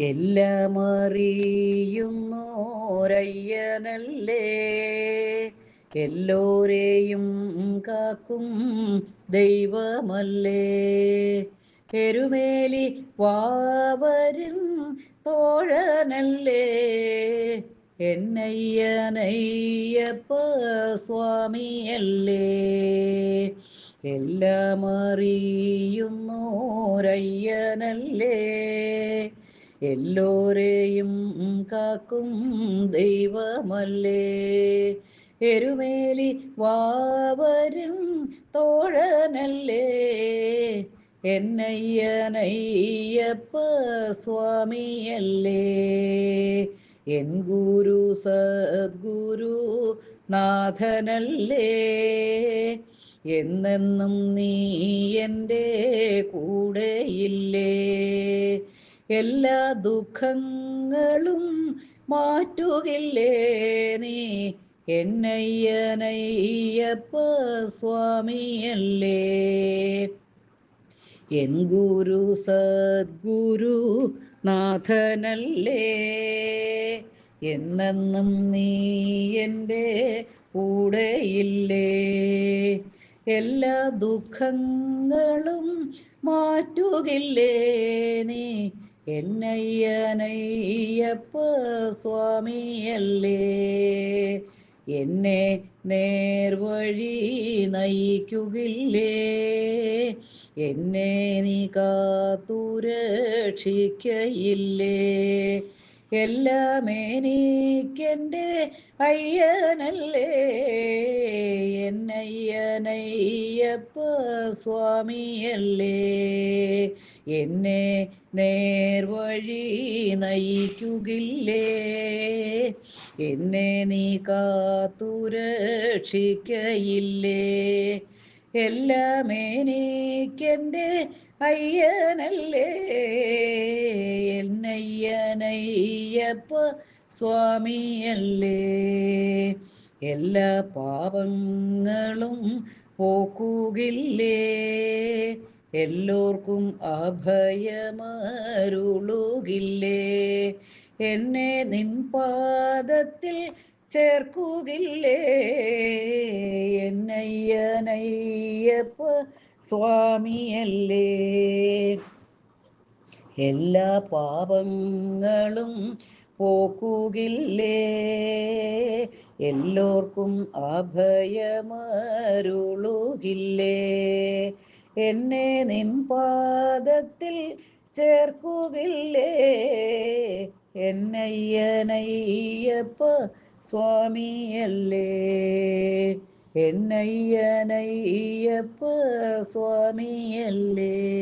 എല്ലാം അറിയുന്നോരയ്യനല്ലേ? എല്ലോരെയും കാക്കും ദൈവമല്ലേ? എരുമേലി വാവരും തോഴനല്ലേ? എന്നയ്യനയ്യപ്പ സ്വാമിയല്ലേ? എല്ലാം അറിയുന്നോരയ്യനല്ലേ? എല്ലോരെയും കാക്കും ദൈവമല്ലേ. എരുമേലി വാവരും തോഴനല്ലേ. എന്നയ്യനയ്യപ്പ സ്വാമിയല്ലേ. എൻ ഗുരു സദ്ഗുരു നാഥനല്ലേ. എന്നെന്നും നീ എന്റെ കൂടെയില്ലേ. എല്ലാ ദുഃഖങ്ങളും മാറ്റുകില്ലേ നീ? എന്നയ്യനയ്യപ്പ സ്വാമിയല്ലേ? എൻ ഗുരു സദ്ഗുരു നാഥനല്ലേ? എന്നെന്നും നീ എന്റെ കൂടെയില്ലേ? എല്ലാ ദുഃഖങ്ങളും മാറ്റുകില്ലേ നീ? എന്നയ്യനയ്യപ്പ സ്വാമിയല്ലേ എന്നെ നേർവഴി നയിക്കുകില്ലേ എന്നെ നീ കാത്തുരക്ഷിക്കയില്ലേ എല്ലാം എനിക്കെന്റെ അയ്യനല്ലേ? എന്നയ്യനയ്യപ്പ സ്വാമിയല്ലേ? എന്നെ നേർവഴി നയിക്കുകില്ലേ എന്നെ നീ കാത്തുരക്ഷിക്കയില്ലേ? എല്ലാം എനിക്കെന്റെ അയ്യനല്ലേ? എന്നയ്യനയ്യപ്പ സ്വാമിയല്ലേ. എല്ലാ പാപങ്ങളും പോക്കുകില്ലേ. എല്ലോർക്കും അഭയമരുളുകില്ലേ. എന്നെ നിൻ പാദത്തിൽ ചേർക്കുകില്ലേ. എന്നയ്യനയ്യപ്പ സ്വാമിയല്ലേ. എല്ലാ പാപങ്ങളും പോക്കുകില്ലേ? എല്ലോർക്കും അഭയമരുളുകില്ലേ? എന്നെ നിൻ പാദത്തിൽ ചേർക്കുകില്ലേ? എന്നയ്യനയ്യപ്പ സ്വാമിയല്ലേ? എന്നയ്യനയ്യപ്പ സ്വാമിയല്ലേ?